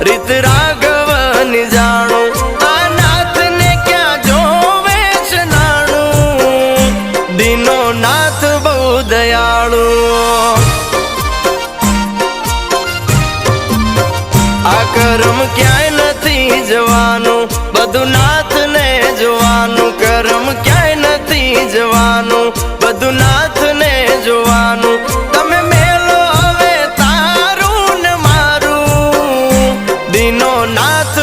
ભગત રાઘવની જાણો આ નાથને ક્યાં જોવે દીનો નાથ બહુ દયાળુ. આ કરમ ક્યાંય નથી જવાનું, બધું નાથને જોવાનું. કરમ ક્યાંય નથી જવાનું, બધું નાથને જોવાનું. রাত